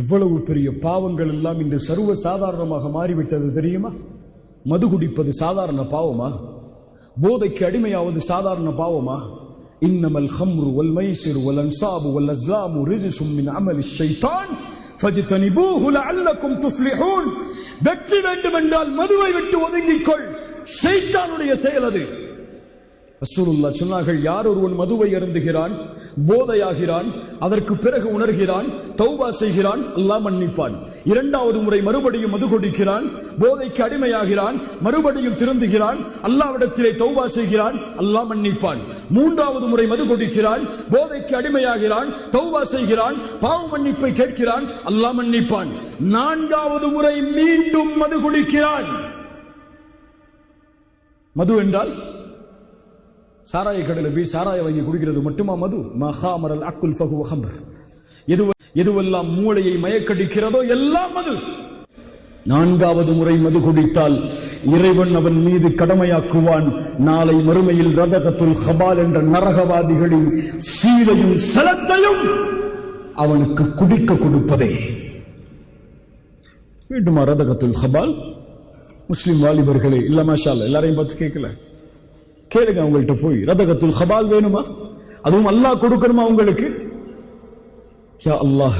இவ்வளவு பெரிய பாவங்கள் எல்லாம் இன்று சர்வ சாதாரணமாக மாறிவிட்டது தெரியுமா? மது குடிப்பது சாதாரண பாவமா? போதைக்கு அடிமையாவது சாதாரண பாவமா? இன்னமல் ஹம்ரு வல் மைசிர் வல் அன்சாபு வல் அஸ்லாமு ரிஜிசும் மின் அமல் ஷைத்தான் ஃபஜ்தனிபூஹு லஅல்லக்கும் துஃப்லிஹூன். வெற்றி வேண்டுமென்றால் மதுவை விட்டு ஒதுங்கிக்கொள். ஷைத்தானுடைய செயல் அது. ரசூலுல்லா சொன்னார்கள் யார் ஒருவன் மதுவை அருந்துகிறான் போதையாகிறான் அதற்கு பிறகு உணர்கிறான் தௌபா செய்கிறான் அல்லாஹ் மன்னிப்பான். இரண்டாவது முறை மறுபடியும் மது குடிக்கிறான் போதைக்கு அடிமையாகிறான் மறுபடியும் திருந்துகிறான் அல்லாவிடத்திலே தௌபா செய்கிறான் அல்லாஹ் மன்னிப்பான். மூன்றாவது முறை மது குடிக்கிறான் போதைக்கு அடிமையாகிறான் தௌபா செய்கிறான் பாவ மன்னிப்பை கேட்கிறான் அல்லாஹ் மன்னிப்பான். நான்காவது முறை மீண்டும் மது குடிக்கிறான். மது என்றால் சாராய கடையில் போய் சாராய வாங்கி குடிக்கிறது மட்டுமா மது? மகாமரல் அக்குல் ஃபகு ஹம்பர் எது எதுவெல்லாம் மூளையை மயக்கடிக்கிறதோ எல்லாம் மது. நான்காவது முறை மது குடித்தால் இறைவன் அவன் மீது கடமையாக்குவான். நாளை மறுமையில் ரதகத்துல் ஹபால் என்ற நரகவாதிகளின் சீலையும் சலத்தையும் அவனுக்கு குடிக்க கொடுப்பதே. வேண்டுமா ரதகத்துல் ஹபால்? முஸ்லிம் வாலிபர்களே இல்ல மாஷா எல்லாரையும் பார்த்து கேட்கல? கேளுங்க அவங்கள்ட்ட போய். ரதகத்துல் ஹபால் வேணுமா? அதுவும் அல்லாஹ் கொடுக்கணுமா உங்களுக்கு? யா அல்லாஹ்.